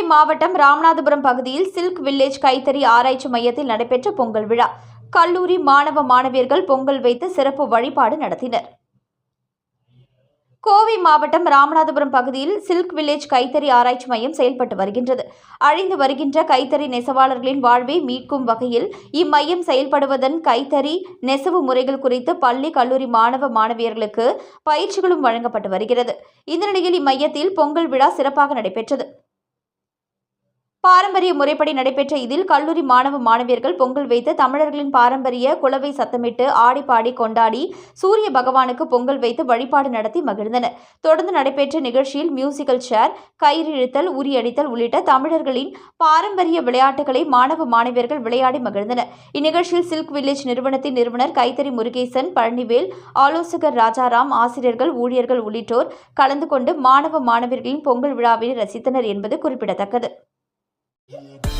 கோவை மாவட்டம் ராமநாதபுரம் பகுதியில் silk village கைத்தறி ஆராய்ச்சி மையத்தில் நடைபெற்ற பொங்கல் விழா. கல்லூரி மாணவ மாணவியர்கள் பொங்கல் வைத்து சிறப்பு வழிபாடு நடத்தினர். கோவை மாவட்டம் ராமநாதபுரம் பகுதியில் சில்க் வில்லேஜ் கைத்தறி ஆராய்ச்சி மையம் செயல்பட்டு வருகின்றது. அழிந்து வருகின்ற கைத்தறி நெசவாளர்களின் வாழ்வை மீட்கும் வகையில் இம்மையம் செயல்படுவதன் கைத்தறி நெசவு முறைகள் குறித்து பள்ளி கல்லூரி மாணவ மாணவியர்களுக்கு பயிற்சிகளும் வழங்கப்பட்டு வருகிறது. இந்த நிலையில் இம்மையத்தில் பொங்கல் விழா சிறப்பாக நடைபெற்றது. பாரம்பரிய முறைப்படி நடைபெற்ற இதில் கல்லூரி மாணவ மாணவியர்கள் பொங்கல் வைத்து தமிழர்களின் பாரம்பரிய குலவை சத்தமிட்டு ஆடி பாடி கொண்டாடி சூரிய பகவானுக்கு பொங்கல் வைத்து வழிபாடு நடத்தி மகிழ்ந்தனர். தொடர்ந்து நடைபெற்ற நிகழ்ச்சியில் மியூசிக்கல் சேர் கயிறு இழுத்தல் உரியடித்தல் உள்ளிட்ட தமிழர்களின் பாரம்பரிய விளையாட்டுகளை மாணவ மாணவியர்கள் விளையாடி மகிழ்ந்தனர். இந்நிகழ்ச்சியில் சில்க் வில்லேஜ் நிறுவனத்தின் நிறுவனர் கைத்தறி முருகேசன் பழனிவேல் ஆலோசகர் ராஜாராம் ஆசிரியர்கள் ஊழியர்கள் உள்ளிட்டோர் கலந்து கொண்டு மாணவ மாணவியர்களின் பொங்கல் விழாவினை ரசித்தனர் என்பது குறிப்பிடத்தக்கது. Yeah.